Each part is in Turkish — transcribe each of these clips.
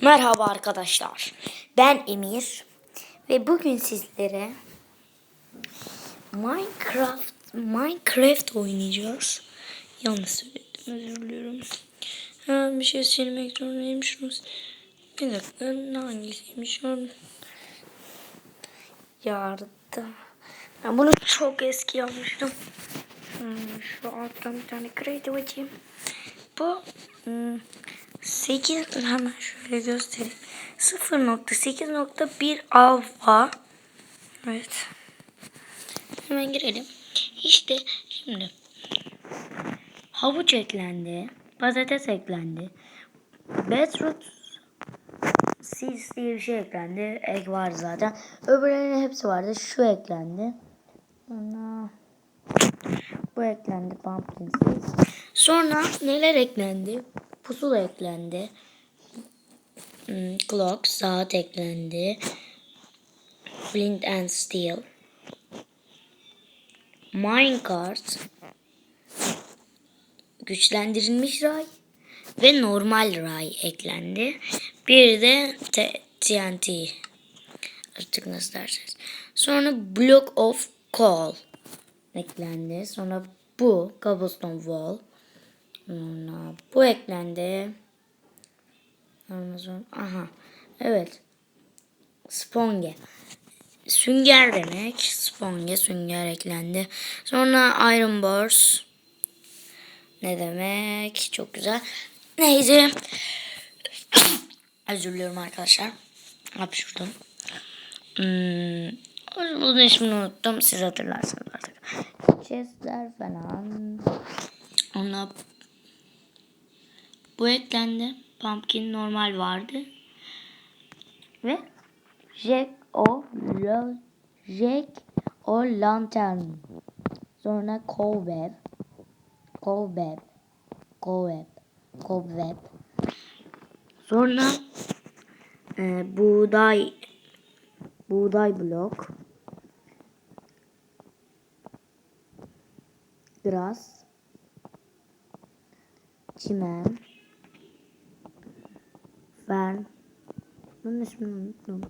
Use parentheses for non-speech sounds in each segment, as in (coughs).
Merhaba arkadaşlar. Ben Emir ve bugün sizlere Minecraft Minecraft oynayacağız. Yanlış söyledim özür diliyorum. Ha, bir şey silmek zorundayım şunu. Bir dakika hangisiymiş o? Yardım. Ben bunu çok eski yapmıştım. Hmm, şu alttan bir tane creative açayım. Bu hmm, 8 hemen şöyle göstereyim. 0.8.1 alfa. Evet. Hemen girelim. İşte şimdi havuç eklendi. Patates eklendi. Beetroot seeds diye bir şey eklendi. Ek var zaten. Öbürlerinin hepsi vardı. Şu eklendi. Sonra bu eklendi. Pumpkin seeds. Sonra neler eklendi? Pusula eklendi. Hmm, Clock, saat eklendi. Flint and Steel. Minecart. Güçlendirilmiş ray ve normal ray eklendi. Bir de TNT. Artık nasıl derseniz. Sonra Block of Coal eklendi. Sonra bu Cobblestone Wall. Sonra bu eklendi. Sonra aha. Evet. Sponge. Sünger demek. Sponge sünger eklendi. Sonra Iron Bars. Ne demek? Çok güzel. Neyse. (coughs) Özür diliyorum arkadaşlar. Hapşurdum. Hmm, bunun ismini unuttum. Siz hatırlarsınız artık. Chestler falan. Ona bu eklendi. Pumpkin normal vardı. Ve Jack o Jack o lantern. Sonra cobweb. Cobweb. Cobweb. Cobweb. Sonra e, buğday buğday blok. Grass. Çimen. Fern. Bunun ismini unuttum.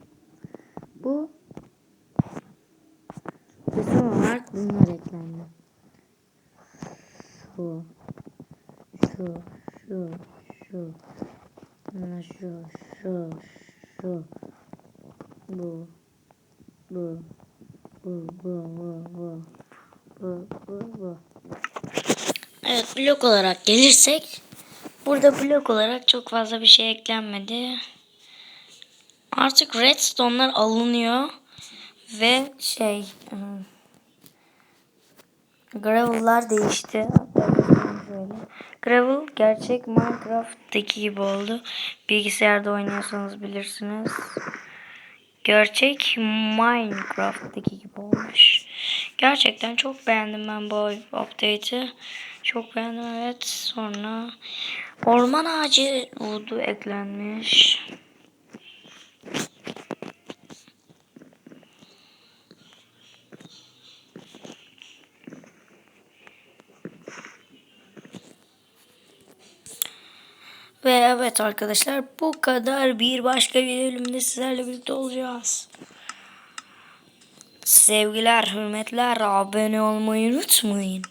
Bu son olarak bunlar eklendi. Şu. Şu. Şu. Şu. Bunlar şu. Şu. Şu. Bu. Bu. Bu. Bu. Bu. Bu. Bu. Bu. Bu. Evet blok olarak gelirsek burada blok olarak çok fazla bir şey eklenmedi. Artık redstone'lar alınıyor ve şey ıı, gravel'lar değişti. Gravel gerçek Minecraft'taki gibi oldu. Bilgisayarda oynuyorsanız bilirsiniz. Gerçek Minecraft'taki gibi olmuş. Gerçekten çok beğendim ben bu update'i. Çok beğendim evet. Sonra orman ağacı voodoo eklenmiş. Ve evet arkadaşlar bu kadar bir başka bir bölümde sizlerle birlikte olacağız. Sevgiler, hürmetler, abone olmayı unutmayın.